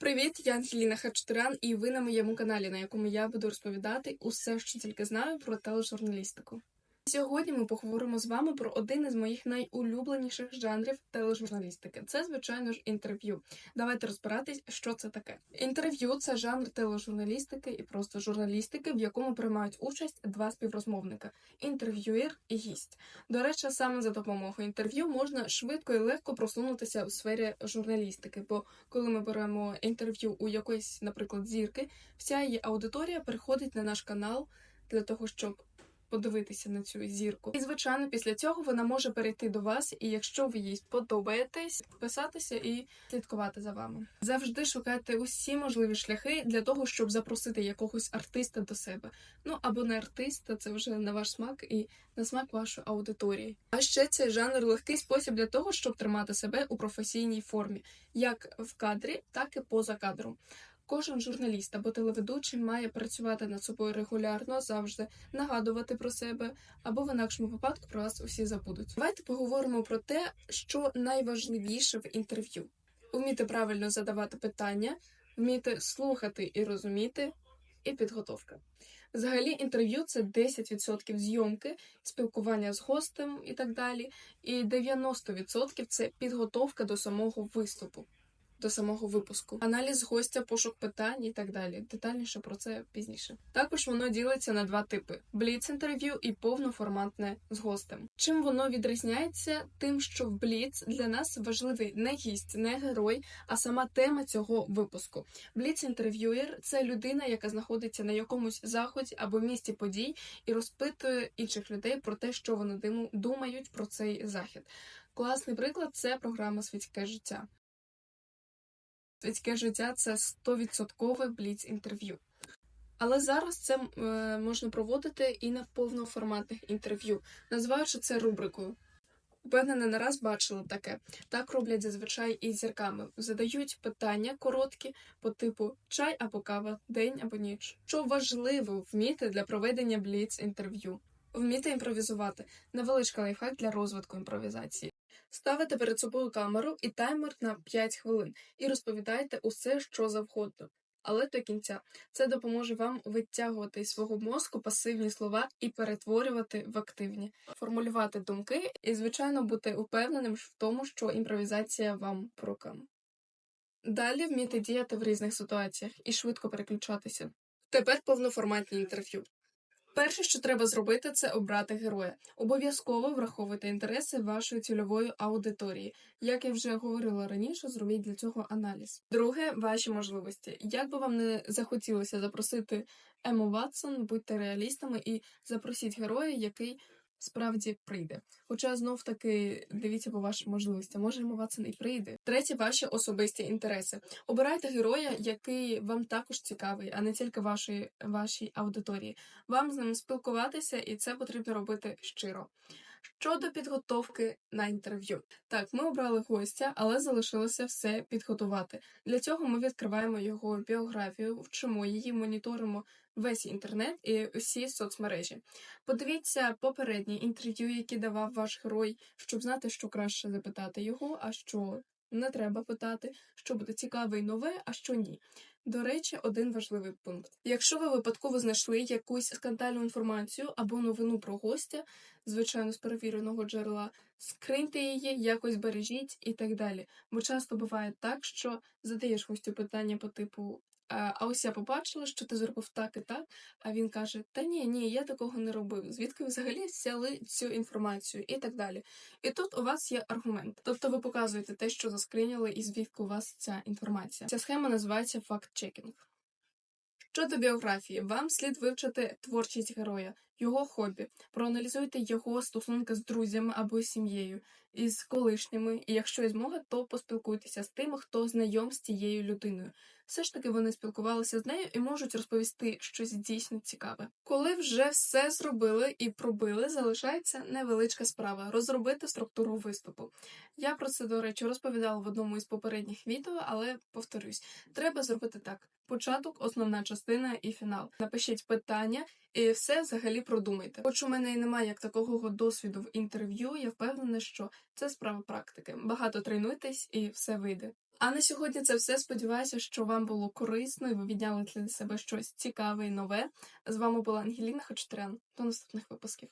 Привіт, я Ангеліна Хачатурян, і ви на моєму каналі, на якому я буду розповідати усе, що тільки знаю про тележурналістику. Сьогодні ми поговоримо з вами про один із моїх найулюбленіших жанрів тележурналістики. Це, звичайно ж, інтерв'ю. Давайте розбиратись, що це таке. Інтерв'ю це жанр тележурналістики і просто журналістики, в якому приймають участь два співрозмовника інтерв'юєр і гість. До речі, саме за допомогою інтерв'ю можна швидко і легко просунутися у сфері журналістики. Бо коли ми беремо інтерв'ю у якоїсь, наприклад, зірки, вся її аудиторія приходить на наш канал для того, щоб подивитися на цю зірку. І звичайно, після цього вона може перейти до вас, і якщо ви їй сподобаєтесь, підписатися і слідкувати за вами. Завжди шукайте усі можливі шляхи для того, щоб запросити якогось артиста до себе. Ну або не артиста, це вже на ваш смак і на смак вашої аудиторії. А ще цей жанр легкий спосіб для того, щоб тримати себе у професійній формі, як в кадрі, так і поза кадром. Кожен журналіст або телеведучий має працювати над собою регулярно, завжди нагадувати про себе, або в інакшому випадку про вас усі забудуть. Давайте поговоримо про те, що найважливіше в інтерв'ю: вміти правильно задавати питання, вміти слухати і розуміти, і підготовка. Взагалі, інтерв'ю це 10% зйомки, спілкування з гостем і так далі, і 90% це підготовка до самого виступу до самого випуску, аналіз гостя, пошук питань і так далі. Детальніше про це пізніше. Також воно ділиться на два типи: бліц інтерв'ю і повноформатне з гостем. Чим воно відрізняється? Тим, що в бліц для нас важливий не гість, не герой, а сама тема цього випуску. Бліц інтерв'юєр це людина, яка знаходиться на якомусь заході або місці подій і розпитує інших людей про те, що вони думають про цей захід. Класний приклад це програма Світське життя. Світське життя це 100% бліц інтерв'ю. Але зараз це е, можна проводити і на повноформатних інтерв'ю, називаючи це рубрикою. Впевнена, не раз бачила таке. Так роблять зазвичай і зірками. Задають питання короткі по типу чай або кава, день або ніч. Що важливо вміти для проведення бліц інтерв'ю? Вміти імпровізувати невеличкий лайфхак для розвитку імпровізації. Ставите перед собою камеру і таймер на 5 хвилин і розповідайте усе, що завгодно. Але до кінця це допоможе вам витягувати із свого мозку пасивні слова і перетворювати в активні, формулювати думки і, звичайно, бути упевненим в тому, що імпровізація вам по рукам. Далі вміти діяти в різних ситуаціях і швидко переключатися. Тепер повноформатні інтерв'ю. Перше, що треба зробити, це обрати героя. Обов'язково враховуйте інтереси вашої цільової аудиторії. Як я вже говорила раніше, зробіть для цього аналіз. Друге, ваші можливості. Як би вам не захотілося запросити Ему Ватсон, будьте реалістами і запросіть героя, який справді прийде. Хоча знов таки дивіться по вашим можливостям, може Ватсон і прийде. Третє, ваші особисті інтереси. Обирайте героя, який вам також цікавий, а не тільки вашої вашій аудиторії. Вам з ним спілкуватися, і це потрібно робити щиро. Щодо підготовки на інтерв'ю, так ми обрали гостя, але залишилося все підготувати. Для цього ми відкриваємо його біографію, вчимо її, моніторимо весь інтернет і усі соцмережі. Подивіться попередні інтерв'ю, які давав ваш герой, щоб знати, що краще запитати його, а що не треба питати, що буде цікаве і нове, а що ні. До речі, один важливий пункт. Якщо ви випадково знайшли якусь скандальну інформацію або новину про гостя, звичайно, з перевіреного джерела, скриньте її, якось бережіть і так далі. Бо часто буває так, що задаєш гостю питання по типу а ось я побачила, що ти зробив так і так. А він каже: Та ні, ні, я такого не робив. Звідки взагалі взяли цю інформацію і так далі. І тут у вас є аргумент. Тобто ви показуєте те, що заскриняли, і звідки у вас ця інформація. Ця схема називається факт-чекінг. Щодо біографії, вам слід вивчити творчість героя, його хобі, проаналізуйте його стосунки з друзями або сім'єю, із колишніми, і якщо є змога, то поспілкуйтеся з тими, хто знайом з цією людиною все ж таки вони спілкувалися з нею і можуть розповісти щось дійсно цікаве. Коли вже все зробили і пробили, залишається невеличка справа розробити структуру виступу. Я про це, до речі, розповідала в одному із попередніх відео, але повторюсь, треба зробити так: початок, основна частина і фінал. Напишіть питання і все взагалі продумайте. Хоч у мене і немає як такого досвіду в інтерв'ю, я впевнена, що це справа практики. Багато тренуйтесь і все вийде. А на сьогодні це все. Сподіваюся, що вам було корисно і ви відняли для себе щось цікаве і нове. З вами була Ангеліна Хачатрян. До наступних випусків.